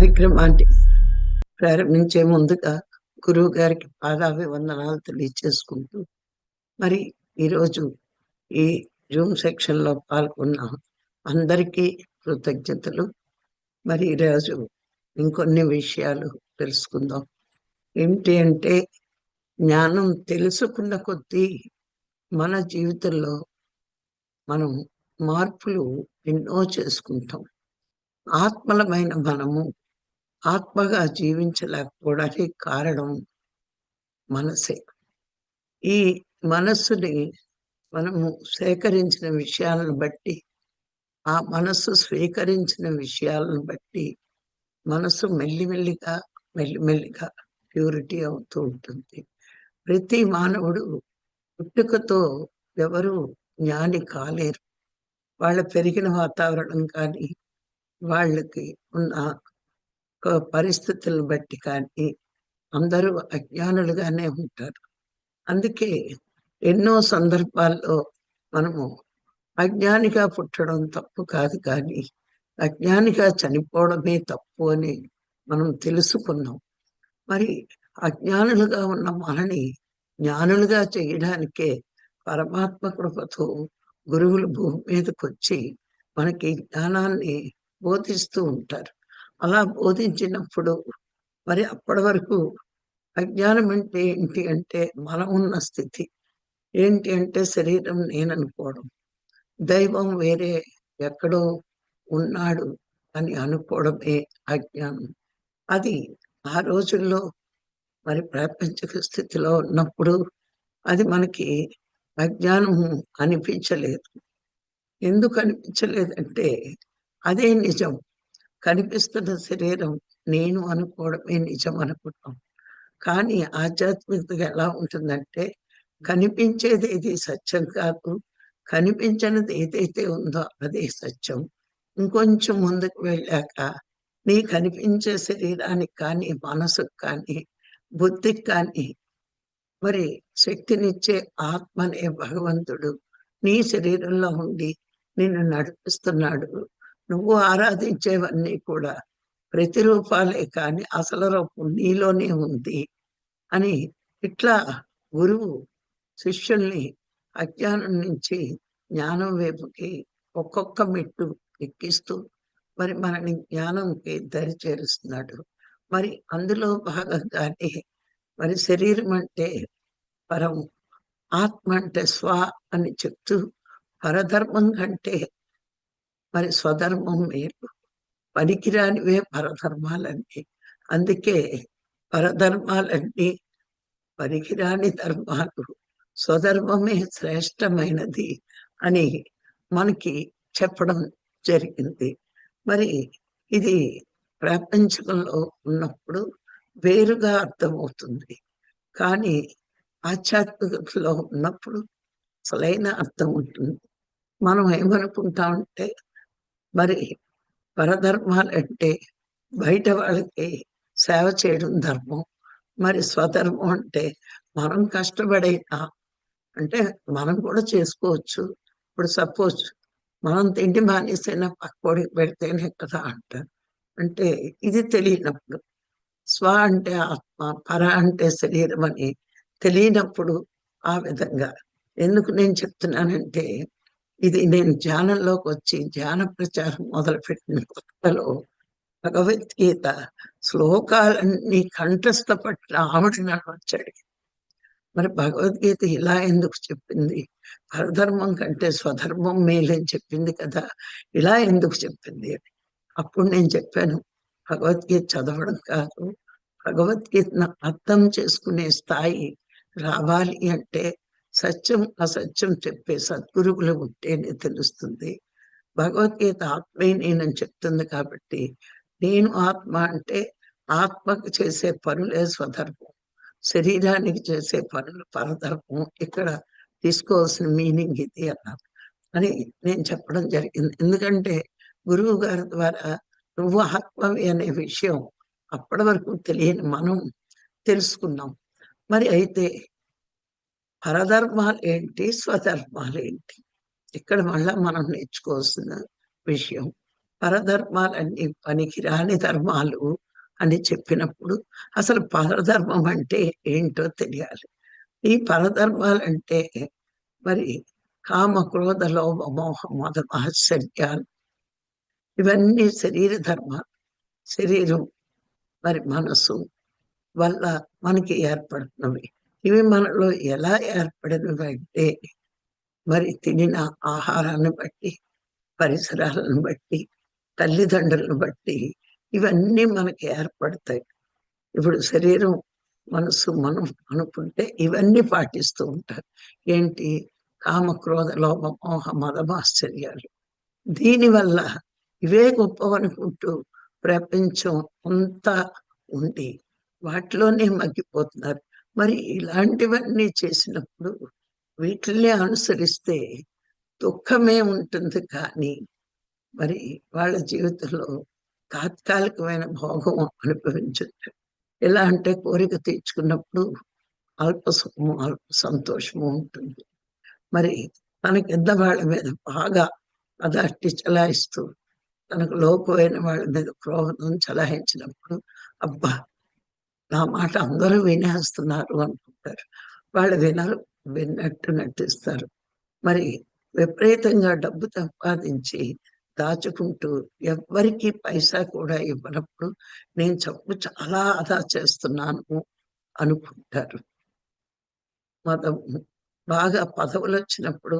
కార్యక్రమాన్ని ప్రారంభించే ముందుగా గురువు గారికి పాదాభివందనాలు తెలియచేసుకుంటూ మరి ఈరోజు ఈ జూమ్ సెక్షన్లో పాల్గొన్న. అందరికీ కృతజ్ఞతలు. మరి ఈరోజు ఇంకొన్ని విషయాలు తెలుసుకుందాం. ఏంటి అంటే జ్ఞానం తెలుసుకున్న కొద్దీ మన జీవితంలో మనం మార్పులు ఎన్నో చేసుకుంటాం. ఆత్మలమైన మనము ఆత్మగా జీవించలేకపోవడానికి కారణం మనసే. ఈ మనస్సుని మనము సేకరించిన విషయాలను బట్టి ఆ మనస్సు స్వీకరించిన విషయాలను బట్టి మనసు మెల్లిమెల్లిగా మెల్లిమెల్లిగా ప్యూరిటీ అవుతూ ఉంటుంది. ప్రతి మానవుడు పుట్టుకతో ఎవరు జ్ఞాని కాలేరు. వాళ్ళ పెరిగిన వాతావరణం కానీ వాళ్ళకి ఉన్న పరిస్థితులను బట్టి కానీ అందరూ అజ్ఞానులుగానే ఉంటారు. అందుకే ఎన్నో సందర్భాల్లో మనము అజ్ఞానిగా పుట్టడం తప్పు కాదు కానీ అజ్ఞానిగా చనిపోవడమే తప్పు అని మనం తెలుసుకున్నాం. మరి అజ్ఞానులుగా ఉన్న మనని జ్ఞానులుగా చేయడానికే పరమాత్మ కృపతో గురువులు భూమి మీదకి వచ్చి మనకి జ్ఞానాన్ని బోధిస్తూ ఉంటారు. అలా బోధించినప్పుడు మరి అప్పటి వరకు అజ్ఞానం అంటే ఏంటి అంటే మనం ఉన్న స్థితి. ఏంటి అంటే శరీరం నేననుకోవడం. దైవం వేరే ఎక్కడో ఉన్నాడు అని అనుకోవడమే అజ్ఞానం. అది ఆ రోజుల్లో మరి ప్రాపంచిక స్థితిలో ఉన్నప్పుడు అది మనకి అజ్ఞానము అనిపించలేదు. ఎందుకు అనిపించలేదంటే అదే నిజం. కనిపిస్తున్న శరీరం నేను అనుకోవడమే నిజం అనుకుంటాం. కానీ ఆధ్యాత్మికతగా ఎలా ఉంటుందంటే కనిపించేది ఏది సత్యం కాదు కనిపించినది ఏదైతే ఉందో అదే సత్యం. ఇంకొంచెం ముందుకు వెళ్ళాక నీ కనిపించే శరీరానికి కానీ మనసుకు కానీ బుద్ధికి కానీ మరి శక్తినిచ్చే ఆత్మనే భగవంతుడు నీ శరీరంలో ఉండి నిన్ను నడిపిస్తున్నాడు. నువ్వు ఆరాధించేవన్నీ కూడా ప్రతిరూపాలే కానీ అసలు రూపం నీలోనే ఉంది అని ఇట్లా గురువు శిష్యుల్ని అజ్ఞానం నుంచి జ్ఞానం వైపుకి ఒక్కొక్క మెట్టు ఎక్కిస్తూ మరి మనని జ్ఞానంకి దరి చేరుస్తున్నాడు. మరి అందులో భాగంగానే మరి శరీరం అంటే పరం ఆత్మ అంటే స్వ అని చెప్తూ పరధర్మం కంటే మరి స్వధర్మం మేలు పనికిరానివే పరధర్మాలన్నీ. అందుకే పరధర్మాలన్నీ పనికిరాని ధర్మాలు స్వధర్మమే శ్రేష్టమైనది అని మనకి చెప్పడం జరిగింది. మరి ఇది ప్రపంచంలో ఉన్నప్పుడు వేరుగా అర్థమవుతుంది. కానీ ఆధ్యాత్మికతలో ఉన్నప్పుడు అసలైన అర్థం ఉంటుంది. మనం ఏమనుకుంటామంటే మరి పరధర్మాలు అంటే బయట వాళ్ళకి సేవ చేయడం ధర్మం. మరి స్వధర్మం అంటే మనం కష్టపడైనా అంటే మనం కూడా చేసుకోవచ్చు. ఇప్పుడు సపోజ్ మనం తిండి మానేసైనా పక్కోడికి పెడితేనే కదా అంటారు అంటే ఇది తెలియనప్పుడు స్వ అంటే ఆత్మ పర అంటే శరీరం అని తెలియనప్పుడు ఆ విధంగా. ఎందుకు నేను చెప్తున్నానంటే ఇది నేను ధ్యానంలోకి వచ్చి ధ్యాన ప్రచారం మొదలుపెట్టిన కొత్తలో భగవద్గీత శ్లోకాలన్నీ కంఠస్థ పట్ల ఆవిడ నన్ను వచ్చాడు మరి భగవద్గీత ఇలా ఎందుకు చెప్పింది? పరధర్మం కంటే స్వధర్మం మేలని చెప్పింది కదా ఇలా ఎందుకు చెప్పింది అని. అప్పుడు నేను చెప్పాను భగవద్గీత చదవడం కాదు భగవద్గీతను అర్థం చేసుకునే స్థాయి రావాలి అంటే సత్యం అసత్యం చెప్పే సద్గురువులు ఉంటేనే తెలుస్తుంది. భగవద్గీత ఆత్మే నేనని చెప్తుంది కాబట్టి నేను ఆత్మ అంటే ఆత్మకు చేసే పనులే స్వధర్మం. శరీరానికి చేసే పనులు పరధర్మం. ఇక్కడ తీసుకోవాల్సిన మీనింగ్ ఇది అన్నారు. అని నేను చెప్పడం జరిగింది. ఎందుకంటే గురువు గారి ద్వారా నువ్వు ఆత్మవి అనే విషయం అప్పటి వరకు తెలియని మనం తెలుసుకున్నాం. మరి అయితే పరధర్మాలు ఏంటి స్వధర్మాలు ఏంటి ఇక్కడ మళ్ళా మనం నేర్చుకోవాల్సిన విషయం. పరధర్మాలన్నీ పనికిరాని ధర్మాలు అని చెప్పినప్పుడు అసలు పరధర్మం అంటే ఏంటో తెలియాలి. ఈ పరధర్మాలంటే మరి కామ క్రోధ లోభ మోహ మద ఆశ్చర్యాలు ఇవన్నీ శరీర ధర్మాలు శరీరం మరి మనసు వల్ల మనకి ఏర్పడుతున్నవి. ఇవి మనలో ఎలా ఏర్పడినవి అంటే మరి తినిన ఆహారాన్ని బట్టి పరిసరాలను బట్టి తల్లిదండ్రులను బట్టి ఇవన్నీ మనకి ఏర్పడతాయి. ఇప్పుడు శరీరం మనసు మనం అనుకుంటే ఇవన్నీ పాటిస్తూ ఉంటారు. ఏంటి? కామ క్రోధ లోభ మోహ మదమాశ్చర్యాలు దీనివల్ల ఇవే గొప్పవనుకుంటూ ప్రపంచం అంతా ఉండి వాటిలోనే మగ్గిపోతున్నారు. మరి ఇలాంటివన్నీ చేసినప్పుడు వీటిల్ని అనుసరిస్తే దుఃఖమే ఉంటుంది కానీ మరి వాళ్ళ జీవితంలో తాత్కాలికమైన భోగం అనుభవించచ్చు. ఎలా అంటే కోరిక తీర్చుకున్నప్పుడు అల్ప సుఖము అల్ప సంతోషము ఉంటుంది. మరి తన కింద వాళ్ళ మీద బాగా అదట్టి చలాయిస్తూ తనకు లోపమైన వాళ్ళ మీద క్రోధం చలాయించినప్పుడు అబ్బా నా మాట అందరూ వినేస్తున్నారు అనుకుంటారు. వాళ్ళు వినరు విన్నట్టు నటిస్తారు. మరి విపరీతంగా డబ్బు సంపాదించి దాచుకుంటూ ఎవ్వరికి పైసా కూడా ఇవ్వనప్పుడు నేను చెప్పు చాలా ఆదా చేస్తున్నాను అనుకుంటారు. మతం బాగా పదవులు వచ్చినప్పుడు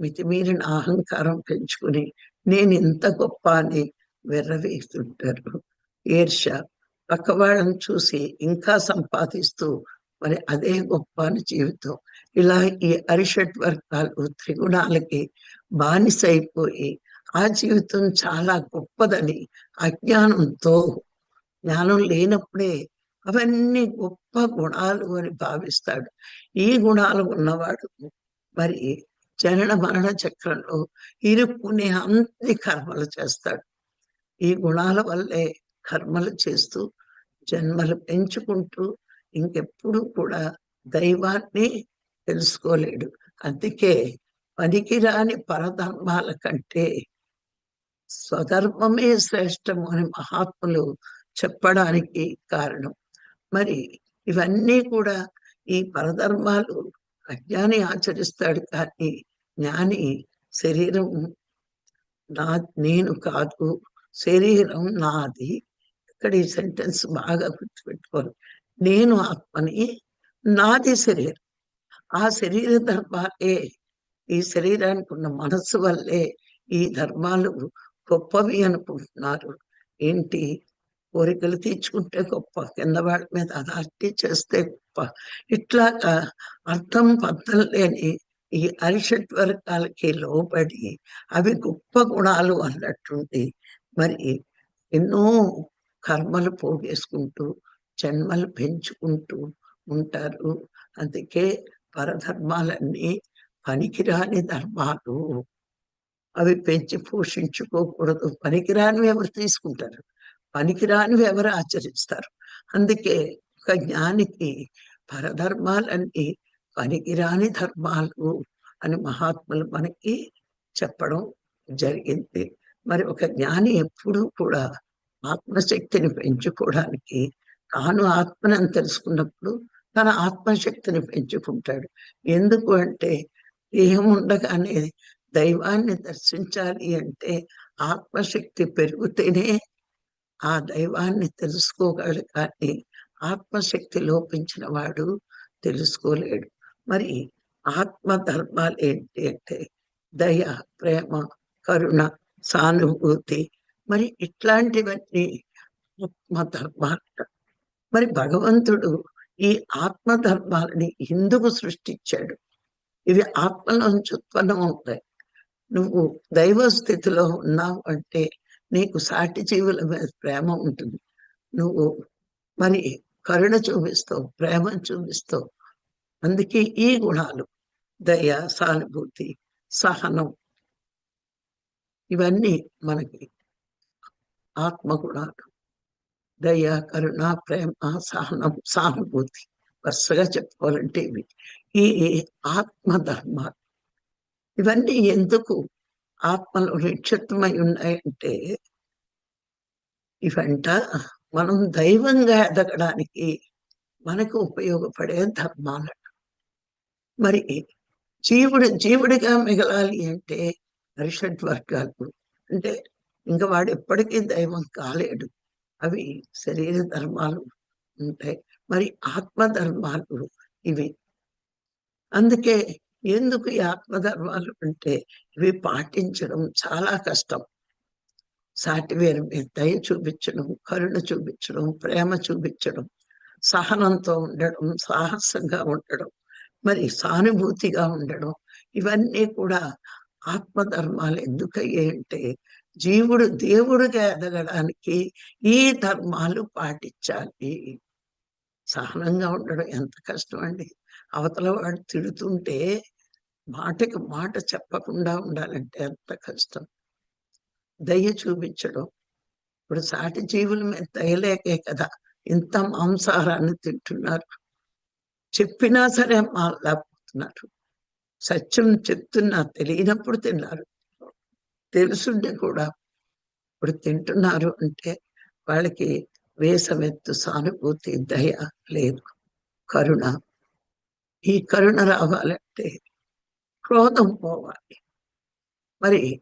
మితిమీరిన అహంకారం పెంచుకుని నేను ఇంత గొప్ప అని వెర్రవేస్తుంటారు ఈర్ష పక్క వాళ్ళని చూసి ఇంకా సంపాదిస్తూ మరి అదే గొప్ప జీవితం. ఇలా ఈ అరిషట్ వర్గాలు త్రిగుణాలకి బానిసైపోయి ఆ జీవితం చాలా గొప్పదని అజ్ఞానంతో జ్ఞానం లేనప్పుడే అవన్నీ గొప్ప గుణాలు అని భావిస్తాడు. ఈ గుణాలు ఉన్నవాడు మరి జనన మరణ చక్రంలో ఇరుక్కునే అన్ని కర్మలు చేస్తాడు. ఈ గుణాల వల్లే కర్మలు చేస్తూ జన్మలు పెంచుకుంటూ ఇంకెప్పుడు కూడా దైవాన్ని తెలుసుకోలేడు. అందుకే పనికిరాని పరధర్మాల కంటే స్వధర్మమే శ్రేష్టము అని మహాత్ములు చెప్పడానికి కారణం. మరి ఇవన్నీ కూడా ఈ పరధర్మాలు అజ్ఞాని ఆచరిస్తాడు కానీ జ్ఞాని శరీరం నా నేను కాదు శరీరం నాది ఇక్కడ ఈ సెంటెన్స్ బాగా గుర్తుపెట్టుకోను నేను ఆత్మని నాది శరీరం. ఆ శరీర ధర్మాలే ఈ శరీరానికి ఉన్న మనస్సు వల్లే ఈ ధర్మాలు గొప్పవి అనుకుంటున్నారు. ఏంటి? కోరికలు తీర్చుకుంటే గొప్ప కింద వాళ్ళ మీద అదార్టీ చేస్తే గొప్ప. ఇట్లాగా అర్థం పద్ధం లేని ఈ అరిషట్ వర్గాలకి లోబడి అవి గొప్ప గుణాలు అన్నట్టుంది మరి ఎన్నో కర్మలు పోగేసుకుంటూ జన్మలు పెంచుకుంటూ ఉంటారు. అందుకే పరధర్మాలన్నీ పనికిరాని ధర్మాలు. అవి పెంచి పోషించుకోకూడదు. పనికిరానివి ఎవరు తీసుకుంటారు? పనికిరానివి ఎవరు ఆచరిస్తారు? అందుకే ఒక జ్ఞానికి పరధర్మాలన్నీ పనికిరాని ధర్మాలు అని మహాత్ములు మనకి చెప్పడం జరిగింది. మరి ఒక జ్ఞాని ఎప్పుడూ కూడా ఆత్మశక్తిని పెంచుకోవడానికి తాను ఆత్మని తెలుసుకున్నప్పుడు తన ఆత్మశక్తిని పెంచుకుంటాడు. ఎందుకు అంటే దేహం ఉండగానే దైవాన్ని దర్శించాలి అంటే ఆత్మశక్తి పెరిగితేనే ఆ దైవాన్ని తెలుసుకోగలడు. కానీ ఆత్మశక్తి లోపించిన వాడు తెలుసుకోలేడు. మరి ఆత్మ ధర్మాలు ఏంటి అంటే దయ ప్రేమ కరుణ సానుభూతి మరి ఇట్లాంటివన్నీ ఆత్మధర్మాలు. మరి భగవంతుడు ఈ ఆత్మధర్మాలని ఎందుకు సృష్టించాడు? ఇవి ఆత్మలోంచి ఉత్పన్నం అవుతాయి. నువ్వు దైవ స్థితిలో ఉన్నావు అంటే నీకు సాటి జీవుల మీద ప్రేమ ఉంటుంది. నువ్వు మరి కరుణ చూపిస్తావు ప్రేమ చూపిస్తావు. అందుకే ఈ గుణాలు దయ సానుభూతి సహనం ఇవన్నీ మనకి ఆత్మ గుణాలు దయ కరుణ ప్రేమ సహనం సానుభూతి. వరుసగా చెప్పుకోవాలంటే ఇవి. ఈ ఆత్మ ధర్మాలు ఇవన్నీ ఎందుకు ఆత్మలో నిక్షిప్తమై ఉన్నాయంటే ఇవంట మనం దైవంగా ఎదగడానికి మనకు ఉపయోగపడే ధర్మాలు మరి జీవుడు జీవుడిగా మిగలాలి అంటే అరిషడ్ వర్గాలు అంటే ఇంకా వాడు ఎప్పటికీ దైవం కాలేడు. అవి శరీర ధర్మాలు ఉంటాయి. మరి ఆత్మ ధర్మాలు ఇవి. అందుకే ఎందుకు ఈ ఆత్మధర్మాలు అంటే ఇవి పాటించడం చాలా కష్టం. సాటి వేరు మీద దయ చూపించడం కరుణ చూపించడం ప్రేమ చూపించడం సహనంతో ఉండడం సాహసంగా ఉండడం మరి సానుభూతిగా ఉండడం ఇవన్నీ కూడా ఆత్మధర్మాలు ఎందుకయ్యాయి అంటే జీవుడు దేవుడిగా ఎదగడానికి ఈ ధర్మాలు పాటించాలి. సహనంగా ఉండడం ఎంత కష్టం అండి అవతల వాడు తిడుతుంటే మాటకి మాట చెప్పకుండా ఉండాలంటే ఎంత కష్టం. దయ చూపించడం. ఇప్పుడు సాటి జీవుల మీద దయలేకే కదా ఇంత మాంసాహారాన్ని తింటున్నారు. చెప్పినా సరే మాల్లాపోతున్నారు. సత్యం చెప్తున్నా తెలియనప్పుడు తిన్నారు. తెలుసుండే కూడా ఇప్పుడు తింటున్నారు అంటే వాళ్ళకి వేసమెత్తు సానుభూతి దయ లేదు. కరుణ. ఈ కరుణ రావాలంటే క్రోధం పోవాలి. మరి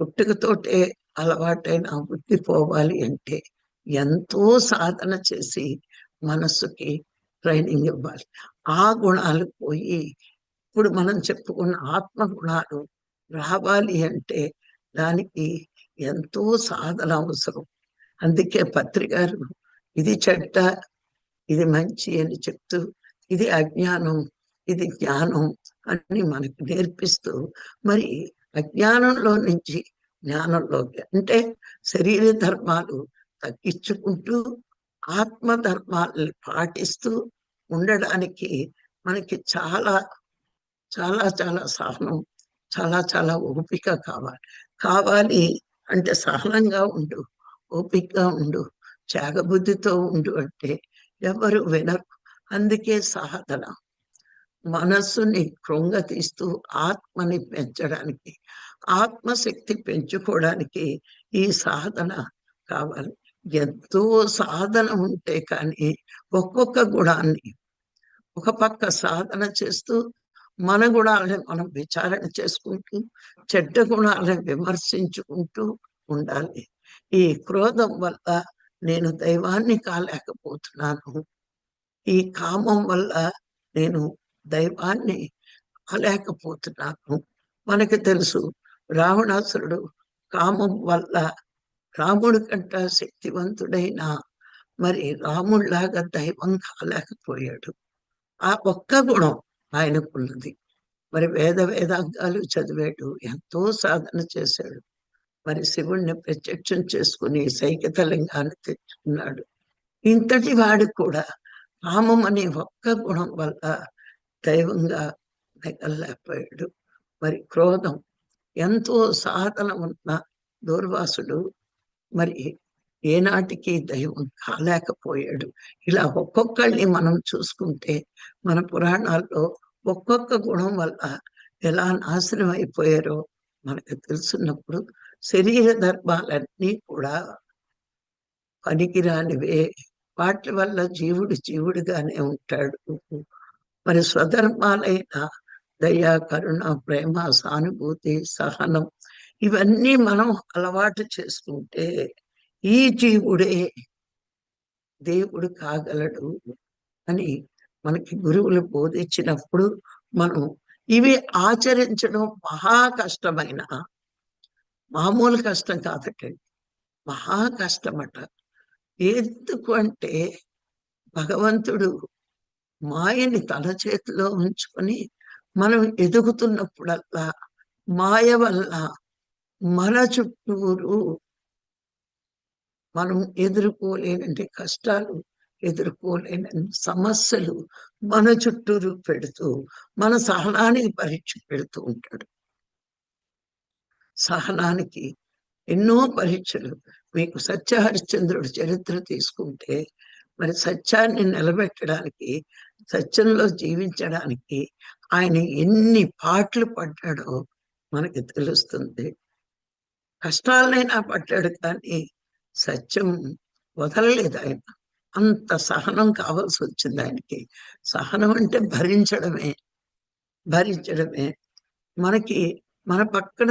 పుట్టుకతోటే అలవాటైన బుద్ధి పోవాలి అంటే ఎంతో సాధన చేసి మనస్సుకి ట్రైనింగ్ ఇవ్వాలి. ఆ గుణాలు పోయి ఇప్పుడు మనం చెప్పుకున్న ఆత్మ గుణాలు రావాలి అంటే దానికి ఎంతో సాధన అవసరం. అందుకే పత్రికారు ఇది చెడ్డ ఇది మంచి అని చెప్తూ ఇది అజ్ఞానం ఇది జ్ఞానం అని మనకు నేర్పిస్తూ మరి అజ్ఞానంలో నుంచి జ్ఞానంలోకి అంటే శరీర ధర్మాలు తగ్గించుకుంటూ ఆత్మ ధర్మాలని పాటిస్తూ ఉండడానికి మనకి చాలా చాలా చాలా సహనం చాలా చాలా ఓపిక కావాలి. కావాలి అంటే సహనంగా ఉండు ఓపికగా ఉండు త్యాగబుద్ధితో ఉండు అంటే ఎవరు వినరు. అందుకే సాధన. మనస్సుని కృంగతీస్తూ ఆత్మని పెంచడానికి ఆత్మశక్తి పెంచుకోవడానికి ఈ సాధన కావాలి. ఎంతో సాధన ఉంటే కానీ ఒక్కొక్క గుణాన్ని ఒక పక్క సాధన చేస్తూ మన గుణాలను మనం విచారణ చేసుకుంటూ చెడ్డ గుణాలను విమర్శించుకుంటూ ఉండాలి. ఈ క్రోధం వల్ల నేను దైవాన్ని కాలేకపోతున్నాను. ఈ కామం వల్ల నేను దైవాన్ని కాలేకపోతున్నాను. మనకి తెలుసు రావణాసురుడు కామం వల్ల రాముడి కంట శక్తివంతుడైన మరి రాముడిలాగా దైవం కాలేకపోయాడు. ఆ ఒక్క గుణం ఆయనకున్నది. మరి వేద వేదాంగాలు చదివాడు ఎంతో సాధన చేశాడు. మరి శివుణ్ణి ప్రత్యక్షం చేసుకుని సైకతలింగాన్ని తెచ్చుకున్నాడు. ఇంతటి వాడు కూడా కామం అనే ఒక్క గుణం వల్ల దైవంగా నెగలేకపోయాడు మరి క్రోధం ఎంతో సాధన ఉన్న దూర్వాసుడు మరి ఏనాటికి దైవం కాలేకపోయాడు. ఇలా ఒక్కొక్కళ్ళని మనం చూసుకుంటే మన పురాణాల్లో ఒక్కొక్క గుణం వల్ల ఎలా నాశనం అయిపోయారో మనకు తెలుసున్నప్పుడు శరీర ధర్మాలన్నీ కూడా పనికిరానివే. వాటి వల్ల జీవుడు జీవుడిగానే ఉంటాడు. మరి స్వధర్మాలైన దయ కరుణ ప్రేమ సానుభూతి సహనం ఇవన్నీ మనం అలవాటు చేసుకుంటే ఈ జీవుడే దేవుడు కాగలడు అని మనకి గురువులు బోధించినప్పుడు మనం ఇవి ఆచరించడం మహా కష్టమైన మామూలు కష్టం కాదటండి మహా కష్టమట. ఎందుకు అంటే భగవంతుడు మాయని తన చేతిలో ఉంచుకొని మనం ఎదుగుతున్నప్పుడల్లా మాయ వల్ల మన చుట్టూరు మనం ఎదుర్కోలేనంటే కష్టాలు ఎదుర్కోలేని సమస్యలు మన చుట్టూరు పెడుతూ మన సహనానికి పరీక్ష పెడుతూ ఉంటాడు. సహనానికి ఎన్నో పరీక్షలు మీకు సత్యహరిశ్చంద్రుడి చరిత్ర తీసుకుంటే మరి సత్యాన్ని నిలబెట్టడానికి సత్యంలో జీవించడానికి ఆయన ఎన్ని పాటలు పడ్డాడో మనకి తెలుస్తుంది. కష్టాలనైనా పడ్డాడు కానీ సత్యం వదలలేదు ఆయన. అంత సహనం కావాల్సి వచ్చింది ఆయనకి. సహనం అంటే భరించడమే. భరించడమే. మనకి మన పక్కన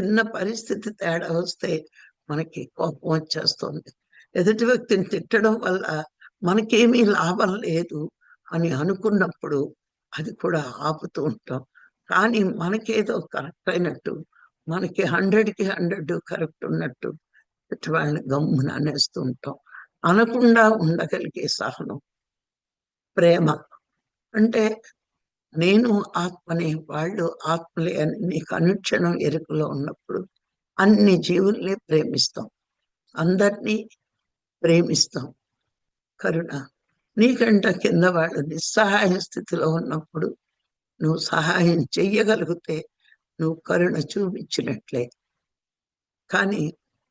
చిన్న పరిస్థితి తేడా వస్తే మనకి కోపం వచ్చేస్తుంది. ఎదుటి వ్యక్తిని తిట్టడం వల్ల మనకేమీ లాభం లేదు అని అనుకున్నప్పుడు అది కూడా ఆపుతూ ఉంటాం. కానీ మనకేదో కరెక్ట్ అయినట్టు మనకి హండ్రెడ్కి హండ్రెడ్ కరెక్ట్ ఉన్నట్టు వాళ్ళని గమ్మున అనేస్తూ ఉంటాం. అనకుండా ఉండగలిగే సహనం ప్రేమ. అంటే నేను ఆత్మనే వాళ్ళు ఆత్మలే అని నీకు అనుక్షణం ఎరుకలో ఉన్నప్పుడు అన్ని జీవుల్ని ప్రేమిస్తాం. అందరినీ ప్రేమిస్తాం. కరుణ. నీకంట కింద వాళ్ళు నిస్సహాయ స్థితిలో ఉన్నప్పుడు నువ్వు సహాయం చెయ్యగలిగితే నువ్వు కరుణ చూపించినట్లే. కానీ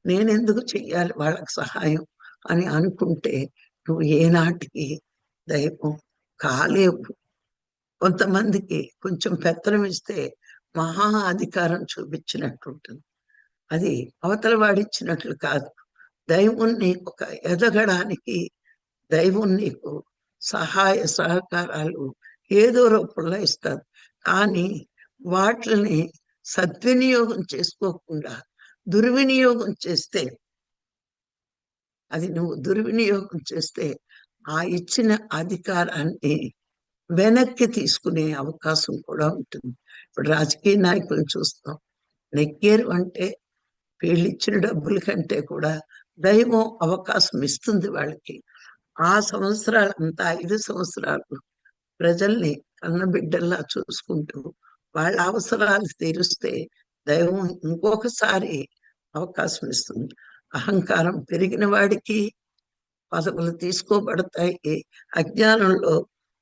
నేనెందుకు చెయ్యాలి? వాళ్ళకి సహాయం. అని అనుకుంటే నువ్వు ఏనాటికి దైవం కాలేవు. కొంతమందికి కొంచెం పెత్తనం ఇస్తే మహా అధికారం చూపించినట్టు ఉంటుంది. అది అవతల వాడిచ్చినట్లు కాదు. దైవం నీకు ఒక ఎదగడానికి దైవం నీకు సహాయ సహకారాలు ఏదో రూపంలో ఇస్తారు కానీ వాటిని సద్వినియోగం చేసుకోకుండా దుర్వినియోగం చేస్తే అది నువ్వు దుర్వినియోగం చేస్తే ఆ ఇచ్చిన అధికారాన్ని వెనక్కి తీసుకునే అవకాశం కూడా ఉంటుంది. ఇప్పుడు రాజకీయ నాయకులను చూస్తాం నెగ్గేరు అంటే వీళ్ళు ఇచ్చిన డబ్బుల కంటే కూడా దైవం అవకాశం ఇస్తుంది వాళ్ళకి. ఆ సంవత్సరాలంతా ఐదు సంవత్సరాలు ప్రజల్ని కన్నబిడ్డల్లా చూసుకుంటూ వాళ్ళ అవసరాలు తీరుస్తే దైవం ఇంకొకసారి అవకాశం ఇస్తుంది. అహంకారం పెరిగిన వాడికి పదవులు తీసుకోబడతాయి. అజ్ఞానంలో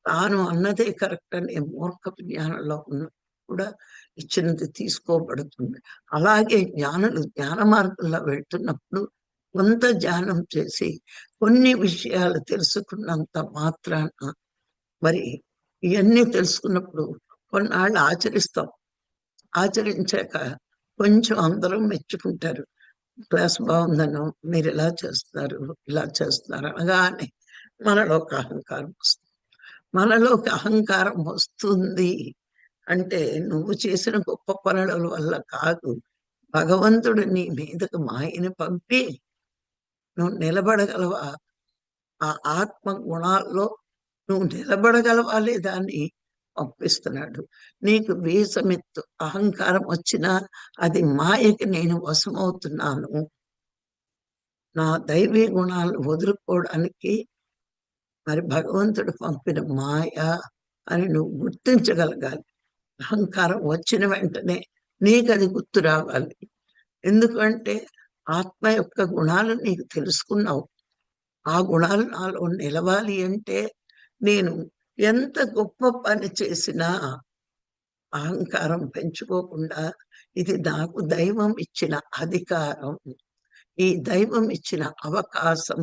తాను అన్నదే కరెక్ట్ అనే మూర్ఖ జ్ఞానంలో ఉన్న కూడా ఇచ్చినది తీసుకోబడుతుంది. అలాగే జ్ఞానులు జ్ఞాన మార్గంలో వెళ్తున్నప్పుడు కొంత ధ్యానం చేసి కొన్ని విషయాలు తెలుసుకున్నంత మాత్రాన మరి ఇవన్నీ తెలుసుకున్నప్పుడు కొన్నాళ్ళు ఆచరిస్తాం. ఆచరించాక కొంచెం అందరం మెచ్చుకుంటారు. క్లాస్ బాగుందను మీరు ఇలా చేస్తున్నారు ఇలా చేస్తున్నారు అనగానే మనలో ఒక అహంకారం వస్తుంది. మనలో ఒక అహంకారం వస్తుంది అంటే నువ్వు చేసిన గొప్ప పనుల వల్ల కాదు. భగవంతుడు నీ మీదకు మాయని పంపి నువ్వు నిలబడగలవా? ఆ ఆత్మ గుణాల్లో నువ్వు నిలబడగలవా లేదా అని పంపిస్తున్నాడు నీకు బీజమెత్తు అహంకారం వచ్చినా అది మాయకి నేను వశమవుతున్నాను. నా దైవీ గుణాలు వదులుకోవడానికి మరి భగవంతుడు పంపిన మాయ అని నువ్వు గుర్తించగలగాలి. అహంకారం వచ్చిన వెంటనే నీకు అది గుర్తు రావాలి. ఎందుకంటే ఆత్మ యొక్క గుణాలు నీకు తెలుసుకున్నావు. ఆ గుణాలు నాలో నిలవాలి అంటే నేను ఎంత గొప్ప పని చేసినా అహంకారం పెంచుకోకుండా ఇది నాకు దైవం ఇచ్చిన అధికారం. ఈ దైవం ఇచ్చిన అవకాశం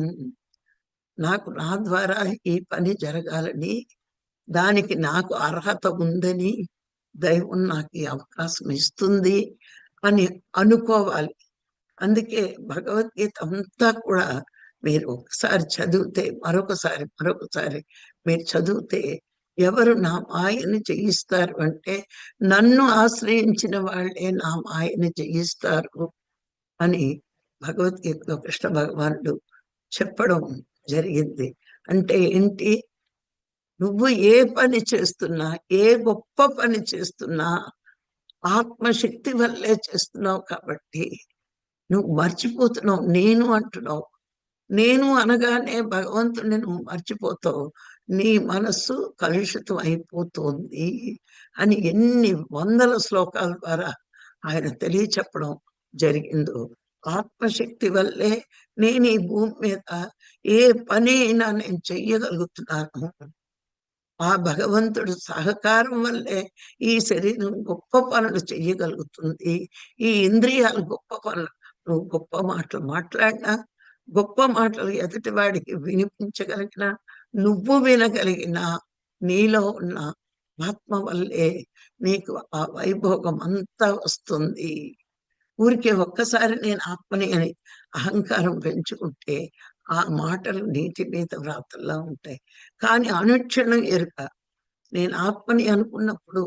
నాకు నా ద్వారా ఈ పని జరగాలని దానికి నాకు అర్హత ఉందని దైవం నాకు ఈ అవకాశం ఇస్తుంది అని అనుకోవాలి. అందుకే భగవద్గీత అంతా కూడా మీరు ఒకసారి చదివితే మరొకసారి మరొకసారి మీరు చదివితే ఎవరు నా మాయను జయిస్తారు అంటే నన్ను ఆశ్రయించిన వాళ్ళే నా మాయను జయిస్తారు అని భగవద్గీతలో కృష్ణ భగవానుడు చెప్పడం జరిగింది. అంటే ఏంటి? నువ్వు ఏ పని చేస్తున్నా ఏ గొప్ప పని చేస్తున్నా ఆత్మశక్తి వల్లే చేస్తున్నావు కాబట్టి నువ్వు మర్చిపోతున్నావు నేను అంటున్నావు. నేను అనగానే భగవంతుడిని నువ్వు మర్చిపోతావు. నీ మనస్సు కలుషితం అయిపోతుంది అని ఎన్ని వందల శ్లోకాల ద్వారా ఆయన తెలియచెప్పడం జరిగిందో. ఆత్మశక్తి వల్లే నేను ఈ భూమి మీద ఏ పని అయినా నేను చెయ్యగలుగుతున్నాను. ఆ భగవంతుడు సహకారం వల్లే ఈ శరీరం గొప్ప పనులు చెయ్యగలుగుతుంది. ఈ ఇంద్రియాలు గొప్ప పనులు. నువ్వు గొప్ప మాటలు మాట్లాడినా గొప్ప మాటలు ఎదుటి వాడికి వినిపించగలిగిన నువ్వు వినగలిగిన నీలో ఉన్న ఆత్మ వల్లే నీకు ఆ వైభోగం అంతా వస్తుంది. ఊరికే ఒక్కసారి నేను ఆత్మని అని అహంకారం పెంచుకుంటే ఆ మాటలు నీటి మీద వ్రాతల్లా ఉంటాయి. కానీ అనుక్షణం ఎరుక. నేను ఆత్మని అనుకున్నప్పుడు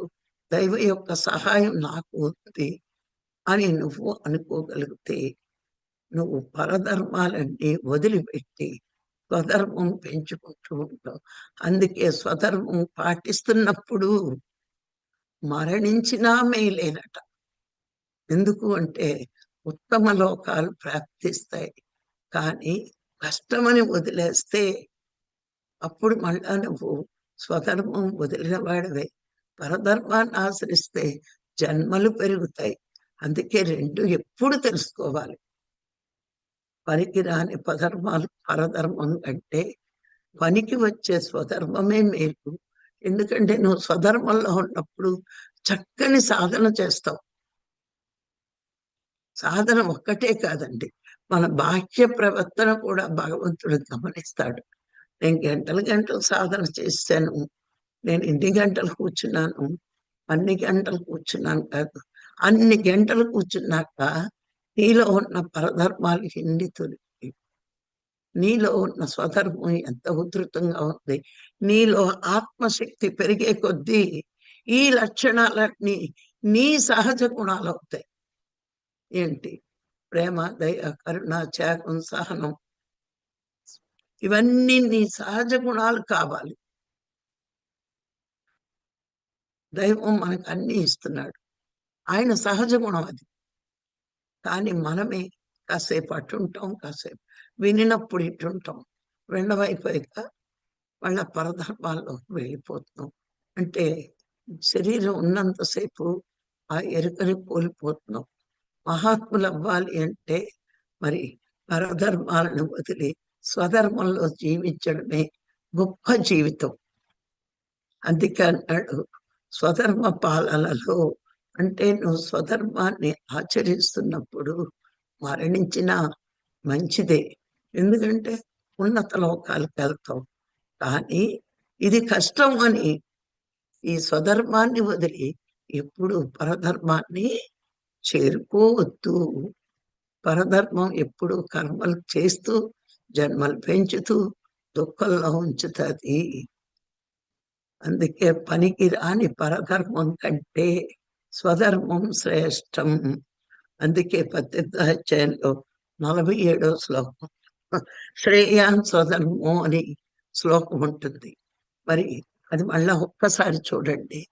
దైవ యొక్క సహాయం నాకు ఉంది అని నువ్వు అనుకోగలిగితే నువ్వు పరధర్మాలన్నీ వదిలిపెట్టి స్వధర్మం పెంచుకుంటూ ఉంటావు. అందుకే స్వధర్మం పాటిస్తున్నప్పుడు మరణించినా మేలేనట. ఎందుకు అంటే ఉత్తమ లోకాలు ప్రాప్తిస్తాయి. కానీ కష్టమని వదిలేస్తే అప్పుడు మళ్ళా నువ్వు స్వధర్మం వదిలిన వాడివే. పరధర్మాన్ని ఆశ్రయిస్తే జన్మలు పెరుగుతాయి. అందుకే రెండు ఎప్పుడు తెలుసుకోవాలి. పనికి రాని పధర్మాలు పరధర్మం కంటే పనికి వచ్చే స్వధర్మమే మేలు. ఎందుకంటే నువ్వు స్వధర్మంలో ఉన్నప్పుడు చక్కని సాధన చేస్తావు. సాధన ఒక్కటే కాదండి. మన బాహ్య ప్రవర్తన కూడా భగవంతుడు గమనిస్తాడు. నేను గంటలు గంటలు సాధన చేశాను. నేను ఎన్ని గంటలు కూర్చున్నాను? అన్ని గంటలు కూర్చున్నాను కాదు. అన్ని గంటలు కూర్చున్నాక నీలో ఉన్న పరధర్మాలు ఎన్ని తొలిపి నీలో ఉన్న స్వధర్మం ఎంత ఉధృతంగా ఉంది. నీలో ఆత్మశక్తి పెరిగే కొద్దీ ఈ లక్షణాలన్నీ నీ సహజ గుణాలు అవుతాయి. ఏంటి? ప్రేమ దయ కరుణ త్యాగం సహనం. ఇవన్నీ నీ సహజ గుణాలు కావాలి. దైవం మనకు అన్ని ఇస్తున్నాడు. ఆయన సహజ గుణం అది. కానీ మనమే కాసేపు అటుంటాం కాసేపు వినినప్పుడు ఇటుంటాం వినవైపోయాక వాళ్ళ పరధర్మాల్లోకి వెళ్ళిపోతున్నాం. అంటే శరీరం ఉన్నంతసేపు ఆ ఎరుకని కోల్పోతున్నాం. మహాత్ములు అవ్వాలి అంటే మరి పరధర్మాలను వదిలి స్వధర్మంలో జీవించడమే గొప్ప జీవితం. అందుకే అన్నాడు స్వధర్మ పాలనలో అంటే నువ్వు స్వధర్మాన్ని ఆచరిస్తున్నప్పుడు మరణించిన మంచిదే. ఎందుకంటే ఉన్నత లోకాలకు వెళ్తావు. కానీ ఇది కష్టం అని ఈ స్వధర్మాన్ని వదిలి ఎప్పుడు పరధర్మాన్ని చేరుకోవద్దు. పరధర్మం ఎప్పుడు కర్మలు చేస్తూ జన్మలు పెంచుతూ దుఃఖంలో ఉంచుతుంది. అందుకే పనికి రాని పరధర్మం కంటే స్వధర్మం శ్రేష్టం. అందుకే పద్దెనిమిదో నలభై ఏడో శ్లోకం. శ్రేయాన్ స్వధర్మం అని శ్లోకం ఉంటుంది. మరి అది మళ్ళా ఒక్కసారి చూడండి.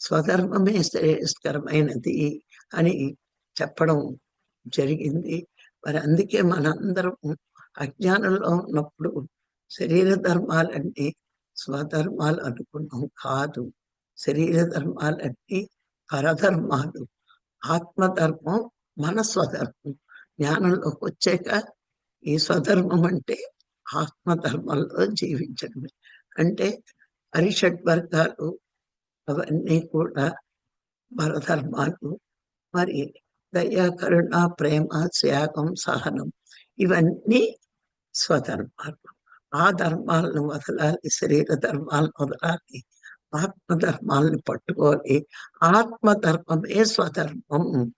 స్వధర్మమే శ్రేయస్కరమైనది అని చెప్పడం జరిగింది. మరి అందుకే మనందరం అజ్ఞానంలో ఉన్నప్పుడు శరీర ధర్మాలన్నీ స్వధర్మాలు అనుకున్నాం కాదు. శరీర ధర్మాలన్నీ పరధర్మాలు ఆత్మధర్మం మన స్వధర్మం జ్ఞానంలోకి వచ్చాక ఈ స్వధర్మం అంటే ఆత్మధర్మంలో జీవించడమే. అంటే అరిషడ్ వర్గాలు అవన్నీ కూడా పరధర్మాలు. మరి దయాకరుణ ప్రేమ త్యాగం సహనం ఇవన్నీ స్వధర్మాలు. ఆ ధర్మాలను వదలాలి శరీర ధర్మాలను వదలాలి. ఆత్మధర్మాలను పట్టుకోవాలి ఆత్మధర్మమే స్వధర్మం.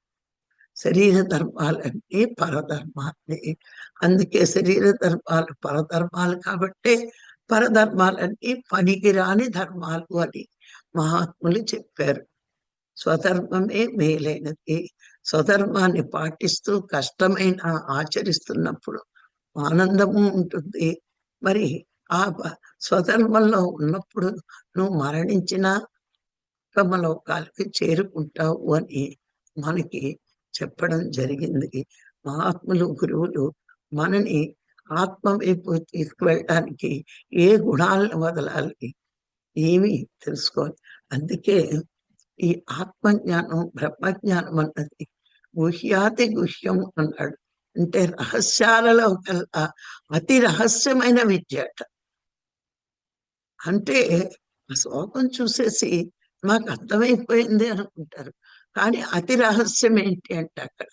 శరీర ధర్మాలన్నీ పరధర్మాలే. అందుకే శరీర ధర్మాలు పరధర్మాలు కాబట్టి పరధర్మాలన్నీ పనికిరాని ధర్మాలు అని మహాత్ములు చెప్పారు. స్వధర్మమే మేలైనది. స్వధర్మాన్ని పాటిస్తూ కష్టమైన ఆచరిస్తున్నప్పుడు ఆనందము ఉంటుంది. మరి ఆ స్వధర్మంలో ఉన్నప్పుడు నువ్వు మరణించిన కమలోకాలకి చేరుకుంటావు అని మనకి చెప్పడం జరిగింది. మహాత్ములు గురువులు మనని ఆత్మ వైపు తీసుకువెళ్ళడానికి ఏ గుణాలను వదలాలి ఏమి తెలుసుకోవాలి అందుకే ఈ ఆత్మజ్ఞానం బ్రహ్మజ్ఞానం అన్నది గుహ్యాతి గుహ్యం అన్నాడు. అంటే రహస్యాలలో కల్లా అతి రహస్యమైన విద్య అట. అంటే ఆ శ్లోకం చూసేసి మాకు అర్థమైపోయింది అనుకుంటారు. కానీ అతి రహస్యం ఏంటి అంటే అక్కడ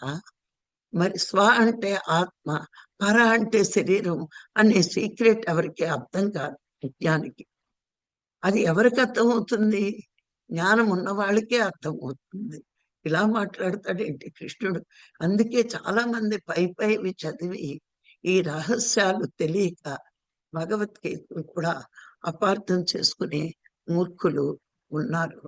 మరి స్వ అంటే ఆత్మ పర అంటే శరీరం అనే సీక్రెట్ ఎవరికి అర్థం కాదు విజ్ఞానికి అది ఎవరికి అర్థమవుతుంది? జ్ఞానం ఉన్న వాళ్ళకే అర్థమవుతుంది. ఇలా మాట్లాడతాడేంటి కృష్ణుడు. అందుకే చాలా మంది పై పైవి చదివి ఈ రహస్యాలు తెలియక భగవద్గీతను కూడా అపార్థం చేసుకునే మూర్ఖులు ఉన్నారు.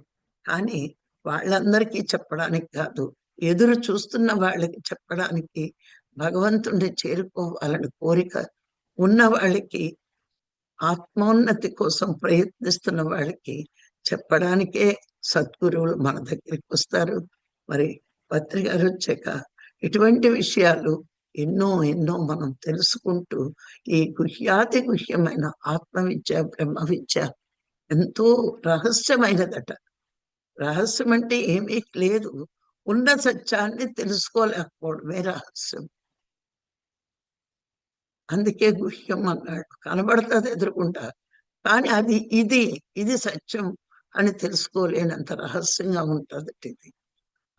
కానీ వాళ్ళందరికీ చెప్పడానికి కాదు. ఎదురు చూస్తున్న వాళ్ళకి చెప్పడానికి భగవంతుణ్ణి చేరుకోవాలని కోరిక ఉన్న వాళ్ళకి ఆత్మోన్నతి కోసం ప్రయత్నిస్తున్న వాళ్ళకి చెప్పడానికే సద్గురువులు మన దగ్గరికి వస్తారు. మరి పత్రికారు వచ్చాక ఇటువంటి విషయాలు ఎన్నో ఎన్నో మనం తెలుసుకుంటూ ఈ గుహ్యాతి గుహ్యమైన ఆత్మ విద్య బ్రహ్మ విద్య ఎంతో రహస్యమైనదట. రహస్యం అంటే ఏమీ లేదు. ఉన్న సత్యాన్ని తెలుసుకోలేకపోవడమే రహస్యం. అందుకే గుహ్యం అన్నాడు. కనబడుతుంది ఎదురుకుంటా కానీ అది ఇది ఇది సత్యం అని తెలుసుకోలేనంత రహస్యంగా ఉంటుంది ఇది.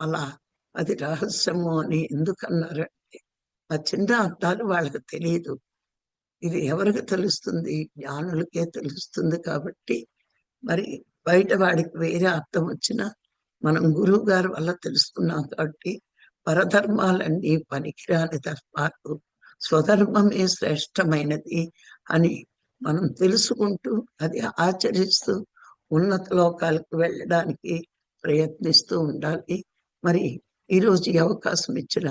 అలా అది రహస్యము అని ఎందుకన్నారంటే ఆ చిన్న అర్థాలు వాళ్ళకి తెలియదు. ఇది ఎవరికి తెలుస్తుంది? జ్ఞానులకే తెలుస్తుంది కాబట్టి మరి బయట వాడికి వేరే అర్థం వచ్చినా మనం గురువు గారి వల్ల తెలుసుకున్నాం కాబట్టి పరధర్మాలన్నీ పనికిరాని ధర్మాలు స్వధర్మమే శ్రేష్టమైనది అని మనం తెలుసుకుంటూ అది ఆచరిస్తూ ఉన్నత లోకాలకు వెళ్ళడానికి ప్రయత్నిస్తూ ఉండాలి. మరి ఈరోజు ఈ అవకాశం ఇచ్చిన